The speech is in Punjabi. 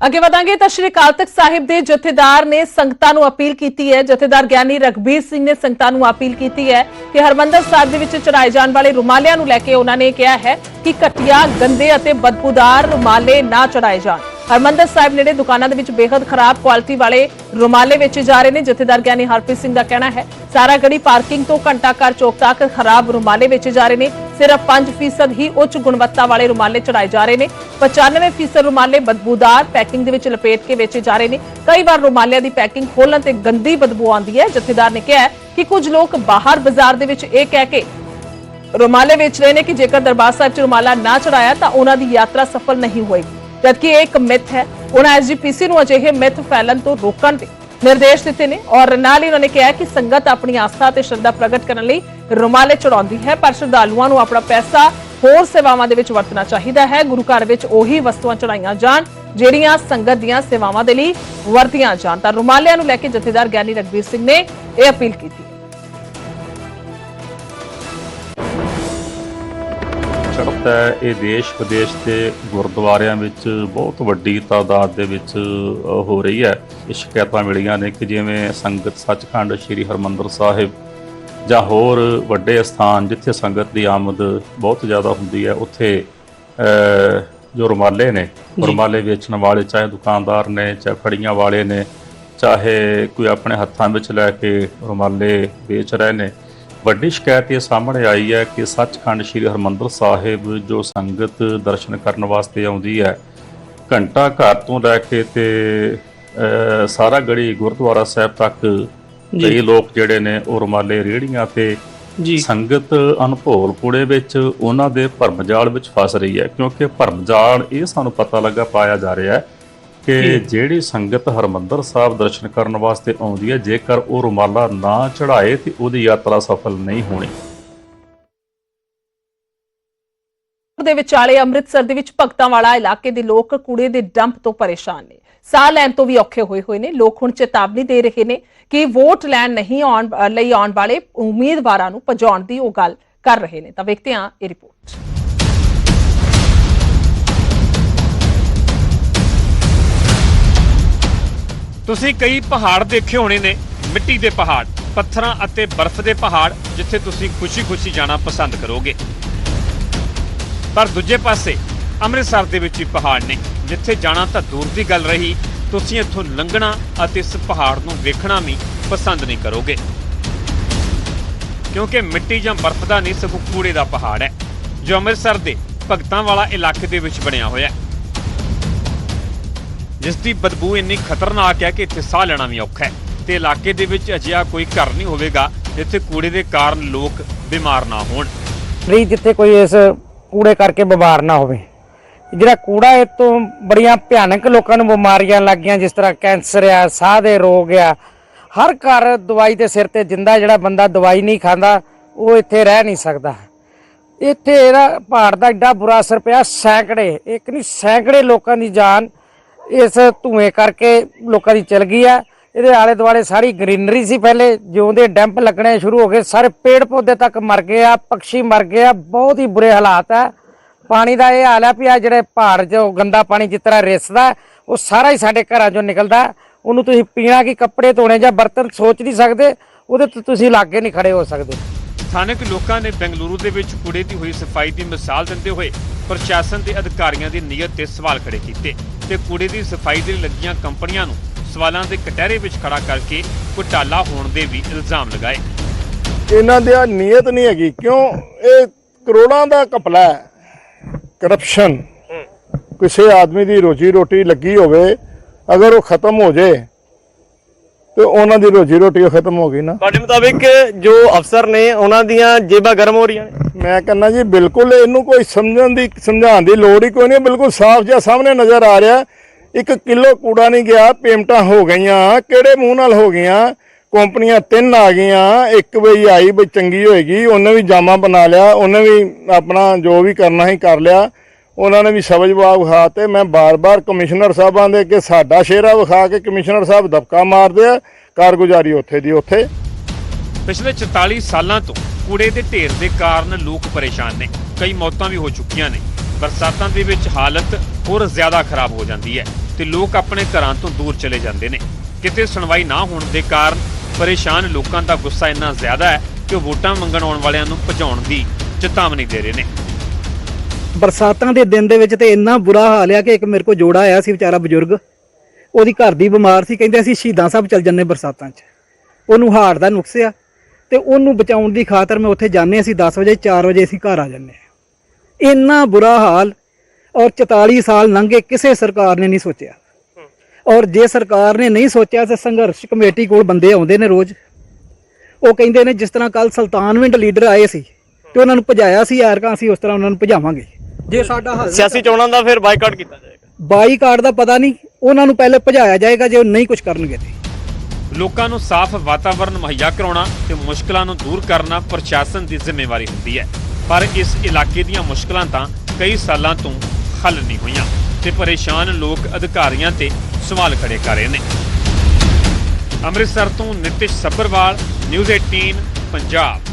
ਅੱਗੇ ਵਧਾਂਗੇ ਤਾਂ ਸ਼੍ਰੀ ਅਕਾਲ ਤਖਤ ਸਾਹਿਬ ਦੇ ਜਥੇਦਾਰ ਨੇ ਸੰਗਤਾਂ ਨੂੰ ਅਪੀਲ ਕੀਤੀ ਹੈ। ਜਥੇਦਾਰ ਗਿਆਨੀ ਰਗਬੀਰ ਸਿੰਘ ਨੇ ਸੰਗਤਾਂ ਨੂੰ ਅਪੀਲ ਕੀਤੀ ਹੈ ਕਿ ਹਰਮੰਦਰ ਸਾਹਿਬ ਦੇ ਵਿੱਚ ਚੜਾਏ ਜਾਣ ਵਾਲੇ ਰੁਮਾਲਿਆਂ ਨੂੰ ਲੈ ਕੇ ਉਹਨਾਂ ਨੇ ਕਿਹਾ ਹੈ ਕਿ ਘਟੀਆ, ਗੰਦੇ ਅਤੇ ਬਦਬੂਦਾਰ ਰੁਮਾਲੇ ਨਾ ਚੜਾਏ ਜਾਣ। ਹਰਮੰਦਰ ਸਾਹਿਬ ਨੇੜੇ ਦੁਕਾਨਾਂ ਦੇ ਵਿੱਚ ਬੇहद ਖਰਾਬ ਕੁਆਲਿਟੀ ਵਾਲੇ ਰੁਮਾਲੇ ਵੇਚੇ ਜਾ ਰਹੇ ਨੇ, ਜਥੇਦਾਰ ਗਿਆਨੀ ਹਰਪ੍ਰੀਤ ਸਿੰਘ ਦਾ ਕਹਿਣਾ ਹੈ, ਸਾਰਾ ਗੜੀ ਪਾਰਕਿੰਗ ਤੋਂ ਘੰਟਾ ਘਰ ਚੌਕ ਤੱਕ ਖਰਾਬ ਰੁਮਾਲੇ ਵੇਚੇ ਜਾ ਰਹੇ ਨੇ, ਸਿਰਫ 5% ਹੀ ਉੱਚ ਗੁਣਵੱਤਾ ਵਾਲੇ ਰੁਮਾਲੇ ਚੜਾਏ ਜਾ ਰਹੇ ਨੇ 95% ਰੁਮਾਲੇ ਬਦਬੂਦਾਰ ਪੈਕਿੰਗ ਦੇ ਵਿੱਚ ਲਪੇਟ ਕੇ ਵੇਚੇ ਜਾ ਰਹੇ ਨੇ, ਕਈ ਵਾਰ ਰੁਮਾਲਿਆਂ ਦੀ ਪੈਕਿੰਗ ਖੋਲਣ ਤੇ ਗੰਦੀ ਬਦਬੂ ਆਉਂਦੀ ਹੈ, ਜਥੇਦਾਰ ਨੇ ਕਿਹਾ ਕਿ ਕੁਝ ਲੋਕ ਬਾਹਰ ਬਾਜ਼ਾਰ ਦੇ ਵਿੱਚ ਇਹ ਕਹਿ ਕੇ ਰੁਮਾਲੇ ਵੇਚ ਰਹੇ ਨੇ ਕਿ ਜੇਕਰ ਦਰਬਾਰ ਸਾਹਿਬ 'ਚ ਰੁਮਾਲਾ ਨਾ ਚੜਾਇਆ ਤਾਂ ਉਹਨਾਂ ਦੀ ਯਾਤਰਾ ਸਫਲ ਨਹੀਂ ਹੋਏਗੀ। ਜਦਕਿ ਇਹ ਇੱਕ ਮਿੱਥ ਹੈ, ਉਹਨਾਂ ਐਸਜੀਪੀਸੀ ਨੂੰ ਅਜਿਹੇ ਮਿੱਥ ਫੈਲਣ ਤੋਂ ਰੋਕਣ ਦੇ ਨਿਰਦੇਸ਼ ਦਿੱਤੇ ਨੇ ਔਰ ਨਾਲ ਹੀ ਉਹਨਾਂ ਨੇ ਕਿਹਾ ਕਿ ਸੰਗਤ ਆਪਣੀ ਆਸਥਾ ਤੇ ਸ਼ਰਧਾ ਪ੍ਰਗਟ ਕਰਨ ਲਈ ਰੁਮਾਲੇ ਚੜਾਉਂਦੀ ਹੈ, ਪਰ ਸ਼ਰਧਾਲੂਆਂ ਨੂੰ ਆਪਣਾ ਪੈਸਾ ਹੋਰ ਸੇਵਾਵਾਂ ਦੇ ਵਿੱਚ ਵਰਤਣਾ ਚਾਹੀਦਾ ਹੈ। ਗੁਰੂ ਘਰ ਵਿੱਚ ਉਹੀ ਵਸਤੂਆਂ ਚੜਾਈਆਂ ਜਾਣ, ਜਿਹੜੀਆਂ ਸੰਗਤ ਦੀਆਂ ਸੇਵਾਵਾਂ ਦੇ ਲਈ ਵਰਤੀਆਂ ਜਾਣ। ਤਾਂ ਰੁਮਾਲਿਆਂ ਨੂੰ ਲੈ ਕੇ ਜਥੇਦਾਰ ਗਿਆਨੀ ਰਗਵੀਰ ਸਿੰਘ ਨੇ ਇਹ ਅਪੀਲ ਕੀਤੀ। ਸੜਕ ਹੈ ਇਹ ਦੇਸ਼ ਵਿਦੇਸ਼ ਦੇ ਗੁਰਦੁਆਰਿਆਂ ਵਿੱਚ ਬਹੁਤ ਵੱਡੀ ਤਾਦਾਦ ਦੇ ਵਿੱਚ ਹੋ ਰਹੀ ਹੈ। ਇਹ ਸ਼ਿਕਾਇਤਾਂ ਮਿਲੀਆਂ ਨੇ ਕਿ ਜਿਵੇਂ ਸੰਗਤ ਸੱਚਖੰਡ ਸ੍ਰੀ ਹਰਮੰਦਰ ਸਾਹਿਬ ਜਾਂ ਹੋਰ ਵੱਡੇ ਸਥਾਨ ਜਿੱਥੇ ਸੰਗਤ ਦੀ ਆਮਦ ਬਹੁਤ ਜ਼ਿਆਦਾ ਹੁੰਦੀ ਹੈ ਉੱਥੇ ਜੋ ਰੁਮਾਲੇ ਨੇ ਰੁਮਾਲੇ ਵੇਚਣ ਵਾਲੇ ਚਾਹੇ ਦੁਕਾਨਦਾਰ ਨੇ ਚਾਹੇ ਫੜੀਆਂ ਵਾਲੇ ਨੇ ਚਾਹੇ ਕੋਈ ਆਪਣੇ ਹੱਥਾਂ ਵਿੱਚ ਲੈ ਕੇ ਰੁਮਾਲੇ ਵੇਚ ਰਹੇ ਨੇ ਵੱਡੀ ਸ਼ਿਕਾਇਤ ਇਹ ਸਾਹਮਣੇ ਆਈ ਹੈ ਕਿ ਸੱਚਖੰਡ ਸ੍ਰੀ ਹਰਮੰਦਰ ਸਾਹਿਬ ਜੋ ਸੰਗਤ ਦਰਸ਼ਨ ਕਰਨ ਵਾਸਤੇ ਆਉਂਦੀ ਹੈ ਘੰਟਾ ਘਰ ਤੋਂ ਲੈ ਕੇ ਤੇ ਸਾਰਾ ਗੜੀ ਗੁਰਦੁਆਰਾ ਸਾਹਿਬ ਤੱਕ ਕਈ ਲੋਕ ਜਿਹੜੇ ਨੇ ਉਹ ਰੁਮਾਲੇ ਰੇੜੀਆਂ ਤੇ ਜੀ। ਸੰਗਤ ਅਨਭੋਲ ਪੁੜੇ ਵਿੱਚ ਉਹਨਾਂ ਦੇ ਭਰਮਜਾਲ ਵਿੱਚ ਫਸ ਰਹੀ ਹੈ। ਕਿਉਂਕਿ ਭਰਮਜਾਲ ਇਹ ਸਾਨੂੰ ਪਤਾ ਲੱਗਾ ਪਾਇਆ ਜਾ ਰਿਹਾ ਹੈ ਕਿ ਜਿਹੜੀ ਸੰਗਤ ਹਰਮੰਦਰ ਸਾਹਿਬ ਦਰਸ਼ਨ ਕਰਨ ਵਾਸਤੇ ਆਉਂਦੀ ਹੈ, ਜੇਕਰ ਉਹ ਰੁਮਾਲਾ ਨਾ ਚੜਾਏ ਤੇ ਉਹਦੀ ਯਾਤਰਾ ਸਫਲ ਨਹੀਂ ਹੋਣੀ। ਦੇ ਵਿਚਾਲੇ ਅੰਮ੍ਰਿਤਸਰ ਦੇ ਵਿੱਚ ਭਗਤਾਂ ਵਾਲਾ ਇਲਾਕੇ ਦੇ ਲੋਕ ਕੂੜੇ ਦੇ ਡੰਪ ਤੋਂ ਪਰੇਸ਼ਾਨ ਨੇ। ਸਾਹ ਲੈਣ ਤੋਂ ਵੀ ਔਖੇ ਹੋਏ ਹੋਏ ਨੇ। ਲੋਕ ਹੁਣ ਚੇਤਾਵਨੀ ਦੇ ਰਹੇ ਨੇ ਕਿ ਵੋਟ ਲੈਣ ਨਹੀਂ ਆਉਣ ਲਈ ਆਉਣ ਵਾਲੇ ਉਮੀਦਵਾਰਾਂ ਨੂੰ ਭਜਾਉਣ ਦੀ ਉਹ ਗੱਲ ਕਰ ਰਹੇ ਨੇ। ਤਾਂ ਵੇਖਦੇ ਹਾਂ ਇਹ ਰਿਪੋਰਟ। ਤੁਸੀਂ ਕਈ ਪਹਾੜ ਦੇਖੇ ਹੋਣੇ ਨੇ, ਮਿੱਟੀ ਦੇ ਪਹਾੜ, ਪੱਥਰਾਂ ਅਤੇ ਬਰਫ਼ ਦੇ ਪਹਾੜ, ਜਿੱਥੇ ਤੁਸੀਂ ਖੁਸ਼ੀ-ਖੁਸ਼ੀ ਜਾਣਾ ਪਸੰਦ ਕਰੋਗੇ। ਪਰ ਦੂਜੇ ਪਾਸੇ, ਅੰਮ੍ਰਿਤਸਰ ਦੇ ਵਿੱਚ ਵੀ ਪਹਾੜ ਨੇ, ਜਿੱਥੇ ਜਾਣਾ ਤਾਂ ਦੂਰ ਦੀ ਗੱਲ ਰਹੀ, ਤੁਸੀਂ ਇੱਥੋਂ ਲੰਘਣਾ ਅਤੇ ਇਸ ਪਹਾੜ ਨੂੰ ਵੇਖਣਾ ਵੀ ਪਸੰਦ ਨਹੀਂ ਕਰੋਗੇ। ਕਿਉਂਕਿ ਮਿੱਟੀ ਜਾਂ ਬਰਫ਼ ਦਾ ਨਹੀਂ, ਸਗੋਂ ਕੂੜੇ ਦਾ ਪਹਾੜ ਹੈ, ਜੋ ਅੰਮ੍ਰਿਤਸਰ ਦੇ ਭਗਤਾਂ ਵਾਲਾ ਇਲਾਕੇ ਦੇ ਵਿੱਚ ਬਣਿਆ ਹੋਇਆ ਹੈ। ਜਿਸ ਦੀ ਬਦਬੂ ਇੰਨੀ ਖਤਰਨਾਕ ਹੈ ਕਿ ਇੱਥੇ ਸਾਹ ਲੈਣਾ ਵੀ ਔਖਾ ਹੈ। ਤੇ ਇਲਾਕੇ ਦੇ ਵਿੱਚ ਅਜਿਹਾ ਕੋਈ ਘਰ ਨਹੀਂ ਹੋਵੇਗਾ, ਜਿੱਥੇ ਕੂੜੇ ਦੇ ਕਾਰਨ ਲੋਕ ਬਿਮਾਰ ਨਾ ਹੋਣ। ਫਰੀ ਜਿੱਥੇ ਕੋਈ ਇਸ ਕੂੜੇ ਕਰਕੇ ਬਿਮਾਰ ਨਾ ਹੋਵੇ। ਜਿਹੜਾ ਕੂੜਾ ਇਹ ਤੋਂ ਬੜੀਆਂ ਭਿਆਨਕ ਲੋਕਾਂ ਨੂੰ ਬਿਮਾਰੀਆਂ ਲੱਗੀਆਂ, ਜਿਸ ਤਰ੍ਹਾਂ ਕੈਂਸਰ ਆ, ਸਾਹ ਦੇ ਰੋਗ ਆ। ਹਰ ਘਰ ਦਵਾਈ ਦੇ ਸਿਰ ਤੇ ਜਿੰਦਾ ਜਿਹੜਾ ਬੰਦਾ ਦਵਾਈ ਨਹੀਂ ਖਾਂਦਾ, ਉਹ ਇੱਥੇ ਰਹਿ ਨਹੀਂ ਸਕਦਾ। ਇੱਥੇ ਇਹਦਾ ਪਹਾੜ ਦਾ ਐਡਾ ਬੁਰਾ ਅਸਰ ਪਿਆ, ਸੈਂਕੜੇ, ਇੱਕ ਨਹੀਂ, ਸੈਂਕੜੇ ਲੋਕਾਂ ਦੀ ਜਾਨ ਇਸ ਧੂਏ ਕਰਕੇ ਲੋਕਾਂ ਦੀ ਚਲ ਗਈ ਆ। ਇਹਦੇ ਆਲੇ ਦੁਆਲੇ ਸਾਰੀ ਗ੍ਰੀਨਰੀ ਸੀ ਪਹਿਲੇ। ਜਿਉਂਦੇ ਡੈਂਪ ਲੱਗਣੇ ਸ਼ੁਰੂ ਹੋ ਗਏ। ਸਾਰੇ ਪੇੜ ਪੌਦੇ ਤੱਕ ਮਰ ਗਏ ਆ, ਪੰਛੀ ਮਰ ਗਏ ਆ। ਬਹੁਤ ਹੀ ਬੁਰੇ ਹਾਲਾਤ ਆ। ਪਾਣੀ ਦਾ ਇਹ ਹਾਲ ਆ ਵੀ ਆ ਜਿਹੜੇ ਪਹਾੜ 'ਚੋਂ ਗੰਦਾ ਪਾਣੀ ਜਿਸ ਤਰ੍ਹਾਂ ਰਿਸਦਾ, ਉਹ ਸਾਰਾ ਹੀ ਸਾਡੇ ਘਰਾਂ 'ਚੋਂ ਨਿਕਲਦਾ। ਉਹਨੂੰ ਤੁਸੀਂ ਪੀਣਾ ਕੀ ਕੱਪੜੇ ਧੋਣੇ ਜਾਂ ਬਰਤਨ ਸੋਚ ਨਹੀਂ ਸਕਦੇ, ਉਹਦੇ ਤੋਂ ਤੁਸੀਂ ਲਾਗੇ ਨਹੀਂ ਖੜੇ ਹੋ ਸਕਦੇ। ਸਥਾਨਕ ਲੋਕਾਂ ਨੇ ਬੈਂਗਲੁਰੂ ਦੇ ਵਿੱਚ ਕੂੜੇ ਦੀ ਹੋਈ ਸਫ਼ਾਈ ਦੀ ਮਿਸਾਲ ਦਿੰਦੇ ਹੋਏ ਪ੍ਰਸ਼ਾਸਨ ਦੇ ਅਧਿਕਾਰੀਆਂ ਦੀ ਨੀਅਤ ਤੇ ਸਵਾਲ ਖੜੇ ਕੀਤੇ। ਤੇ ਕੂੜੇ ਦੀ ਸਫ਼ਾਈ ਦੇ ਲੱਗੀਆਂ ਕੰਪਨੀਆਂ ਨੂੰ ਸਵਾਲਾਂ ਦੇ ਕਟਹਿਰੇ ਵਿੱਚ ਖੜਾ ਕਰਕੇ ਘੁਟਾਲਾ ਹੋਣ ਦੇ ਵੀ ਇਲਜ਼ਾਮ ਲਗਾਏ। ਇਹਨਾਂ ਦੀ ਨੀਅਤ ਨਹੀਂ ਹੈਗੀ। ਕਿਉਂ? ਇਹ ਕਰੋੜਾਂ ਦਾ ਕਪਲਾ ਹੈ। ਕਰਪਸ਼ਨ ਕਿਸੇ ਆਦਮੀ ਦੀ ਰੋਜੀ ਰੋਟੀ ਲੱਗੀ ਹੋਵੇ ਅਗਰ ਉਹ ਖਤਮ ਹੋ ਜੇ ਤੇ ਉਹਨਾਂ ਦੀ ਰੋਜੀ ਰੋਟੀ ਉਹ ਖਤਮ ਹੋ ਗਈ ਨਾ। ਤੁਹਾਡੇ ਮੁਤਾਬਿਕ ਜੋ ਅਫਸਰ ਨੇ ਉਹਨਾਂ ਦੀਆਂ ਜੇਬਾਂ ਗਰਮ ਹੋ ਰਹੀਆਂ ਨੇ? ਮੈਂ ਕਹਿੰਦਾ ਜੀ ਬਿਲਕੁਲ ਇਹਨੂੰ ਕੋਈ ਸਮਝਣ ਦੀ ਸਮਝਾਉਣ ਦੀ ਲੋੜ ਹੀ ਕੋਈ ਨਹੀਂ ਬਿਲਕੁਲ ਸਾਫ਼ ਜਿਹਾ ਸਾਹਮਣੇ ਨਜ਼ਰ ਆ ਰਿਹਾ। ਇੱਕ ਕਿਲੋ ਕੂੜਾ ਨਹੀਂ ਗਿਆ ਪੇਮੈਂਟਾਂ ਹੋ ਗਈਆਂ ਕਿਹੜੇ ਮੂੰਹ ਨਾਲ ਹੋ ਗਈਆਂ? ਕੰਪਨੀਆਂ ਤਿੰਨ ਆ ਗਈਆਂ ਇੱਕ ਵਈ ਆਈ ਬਈ ਚੰਗੀ ਹੋਏਗੀ ਉਹਨੇ ਵੀ ਜਾਮਾ ਬਣਾ ਲਿਆ ਉਹਨੇ ਵੀ ਆਪਣਾ ਜੋ ਵੀ ਕਰਨਾ ਸੀ ਕਰ ਲਿਆ। ਉਹਨਾਂ ਨੇ ਵੀ ਸਬਜ ਜਵਾਬ ਵਿਖਾ ਮੈਂ ਬਾਰ-ਬਾਰ ਕਮਿਸ਼ਨਰ ਸਾਹਿਬਾਂ ਦੇ ਅੱਗੇ ਸਾਡਾ ਸ਼ੇਰਾ ਵਿਖਾ ਕੇ ਕਮਿਸ਼ਨਰ ਸਾਹਿਬ ਦਬਕਾ ਮਾਰਦੇ ਆ, ਕਾਰਗੁਜ਼ਾਰੀ ਉੱਥੇ ਦੀ ਉੱਥੇ। ਪਿਛਲੇ 44 ਸਾਲਾਂ ਤੋਂ ਕੂੜੇ ਦੇ ਢੇਰ ਦੇ ਕਾਰਨ ਲੋਕ ਪਰੇਸ਼ਾਨ ਨੇ, ਕਈ ਮੌਤਾਂ ਵੀ ਹੋ ਚੁੱਕੀਆਂ ਨੇ। ਬਰਸਾਤਾਂ ਦੇ ਵਿੱਚ ਹਾਲਤ ਹੋਰ ਜ਼ਿਆਦਾ ਖਰਾਬ ਹੋ ਜਾਂਦੀ ਹੈ ਤੇ ਲੋਕ ਆਪਣੇ ਘਰਾਂ ਤੋਂ ਦੂਰ ਚਲੇ ਜਾਂਦੇ ਨੇ। ਕਿਤੇ ਸੁਣਵਾਈ ਨਾ ਹੋਣ ਦੇ ਕਾਰਨ ਪਰੇਸ਼ਾਨ ਲੋਕਾਂ ਦਾ ਗੁੱਸਾ ਇੰਨਾ ਜ਼ਿਆਦਾ ਹੈ ਕਿ ਉਹ ਵੋਟਾਂ ਮੰਗਣ ਆਉਣ ਵਾਲਿਆਂ ਨੂੰ ਭਜਾਉਣ ਦੀ ਚੇਤਾਵਨੀ ਦੇ ਰਹੇ ਨੇ। ਬਰਸਾਤਾਂ ਦੇ ਦਿਨ ਦੇ ਵਿੱਚ ਤੇ ਇੰਨਾ ਬੁਰਾ ਹਾਲ ਆ ਕਿ ਇੱਕ ਮੇਰੇ ਕੋਲ ਜੋੜਾ ਆਇਆ ਸੀ ਵਿਚਾਰਾ ਬਜ਼ੁਰਗ। ਉਹਦੀ ਘਰ ਦੀ ਬਿਮਾਰ ਸੀ, ਕਹਿੰਦੇ ਅਸੀਂ ਸ਼ਹੀਦਾਂ ਸਾਹਿਬ ਚੱਲ ਜੰਨੇ ਬਰਸਾਤਾਂ 'ਚ। ਉਹਨੂੰ ਹਾਰਟ ਦਾ ਨੁਕਸ ਆ ਤੇ ਉਹਨੂੰ ਬਚਾਉਣ ਦੀ ਖਾਤਰ ਮੈਂ ਉੱਥੇ ਜਾਂਦੇ ਅਸੀਂ 10 ਵਜੇ 4 ਵਜੇ ਅਸੀਂ ਘਰ ਆ ਜੰਨੇ ਇੰਨਾ ਬੁਰਾ ਹਾਲ ਔਰ 44 ਸਾਲ ਲੰਘੇ ਕਿਸੇ ਸਰਕਾਰ ਨੇ ਨਹੀਂ ਸੋਚਿਆ। ਔਰ ਜੇ ਸਰਕਾਰ ਨੇ ਨਹੀਂ ਸੋਚਿਆ ਤੇ ਸੰਘਰਸ਼ ਕਮੇਟੀ ਕੋਲ ਬੰਦੇ ਆਉਂਦੇ ਨੇ ਰੋਜ਼। ਉਹ ਕਹਿੰਦੇ ਨੇ ਜਿਸ ਤਰ੍ਹਾਂ ਕੱਲ ਸੁਲਤਾਨਵਿੰਡ ਲੀਡਰ ਆਏ ਸੀ ਤੇ ਉਹਨਾਂ ਨੂੰ ਭਜਾਇਆ ਸੀ ਯਾਰਕਾਂ ਅਸੀਂ ਉਸ ਤਰ੍ਹਾਂ ਉਹਨਾਂ ਨੂੰ ਭਜਾਵਾਂਗੇ। ਜੇ ਸਾਡਾ ਹੱਲ ਸਿਆਸੀ ਚੋਣਾਂ ਦਾ ਫਿਰ ਬਾਈਕਾਟ ਕੀਤਾ ਜਾਏਗਾ। ਬਾਈਕਾਟ ਦਾ ਪਤਾ ਨਹੀਂ ਉਹਨਾਂ ਨੂੰ ਪਹਿਲੇ ਭਜਾਇਆ ਜਾਏਗਾ ਜੇ ਉਹ ਨਹੀਂ ਕੁਝ ਕਰਨਗੇ ਤੇ। ਲੋਕਾਂ ਨੂੰ ਸਾਫ਼ ਵਾਤਾਵਰਣ ਮੁਹੱਈਆ ਕਰਾਉਣਾ ਤੇ ਮੁਸ਼ਕਲਾਂ ਨੂੰ ਦੂਰ ਕਰਨਾ ਪ੍ਰਸ਼ਾਸਨ ਦੀ ਜ਼ਿੰਮੇਵਾਰੀ ਹੁੰਦੀ ਹੈ। ਪਰ ਇਸ ਇਲਾਕੇ ਦੀਆਂ ਮੁਸ਼ਕਲਾਂ ਤਾਂ ਕਈ ਸਾਲਾਂ ਤੋਂ ਹੱਲ ਨਹੀਂ ਹੋਈਆਂ ਤੇ ਪਰੇਸ਼ਾਨ ਲੋਕ ਅਧਿਕਾਰੀਆਂ ਤੇ ਸਵਾਲ ਖੜੇ ਕਰ ਰਹੇ ਨੇ। ਅੰਮ੍ਰਿਤਸਰ ਤੋਂ ਨਿਤਿਸ਼ ਸੱਭਰਵਾਲ ਨਿਊਜ਼ 18 ਪੰਜਾਬ।